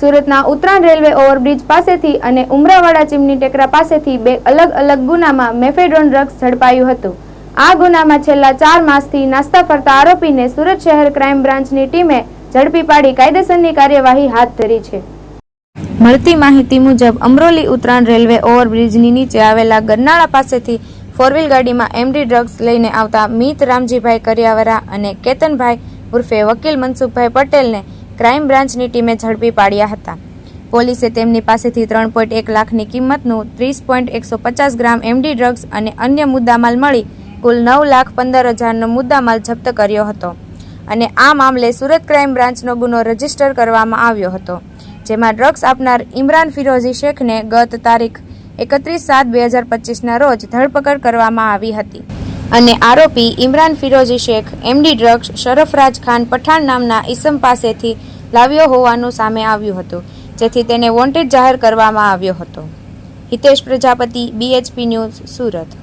સુરતના Uttarayan railway overbridge પાસેથી અને ઉમરાવાડા ચીમની ટેકરા પાસેથી બે અલગ અલગ ગુનામાં મેફેડ્રોન ડ્રગ્સ ઝડપાયું હતું. આ ગુનામાં છેલ્લા ચાર માસથી નાસ્તા ફરતા આરોપીને સુરત શહેર ક્રાઇમ બ્રાન્ચની ટીમે ઝડપી પાડી કાયદેસરની કાર્યવાહી હાથ ધરી છે. મળતી માહિતી મુજબ, અમરોલી ઉત્તરાયણ રેલવે ઓવરબ્રિજની નીચે આવેલા ગરનાળા પાસેથી ફોરવ્હીલ ગાડીમાં એમડી ડ્રગ્સ લઈને આવતા મિત રામજીભાઈ કરિયાવરા અને કેતનભાઈ ઉર્ફે વકીલ મનસુખભાઈ પટેલને ક્રાઇમ બ્રાન્ચની ટીમે ઝડપી પાડ્યા હતા. પોલીસે તેમની પાસેથી ત્રણ પોઈન્ટ એક લાખની કિંમતનું ત્રીસ પોઈન્ટ એકસો પચાસ ગ્રામ એમડી ડ્રગ્સ અને અન્ય મુદ્દામાલ મળી કુલ નવ લાખ પંદર હજારનો મુદ્દામાલ જપ્ત કર્યો હતો. અને આ મામલે સુરત ક્રાઇમ બ્રાન્ચનો ગુનો રજિસ્ટર કરવામાં આવ્યો હતો, જેમાં ડ્રગ્સ આપનાર ઇમરાન ફિરોઝી શેખને ગત તારીખ એકત્રીસ સાત બે હજાર પચીસના રોજ ધરપકડ કરવામાં આવી હતી. અને આરોપી ઇમરાન ફિરોઝી શેખ, એમડી ડ્રગ્સ, શરફરાજ ખાન પઠાણ નામના ઈસમ પાસેથી લાવ્યો હોવાનું સામે આવ્યું હતું, જેથી તેને વોન્ટેડ જાહેર કરવામાં આવ્યો હતો. Hitesh Prajapati BHP news Surat.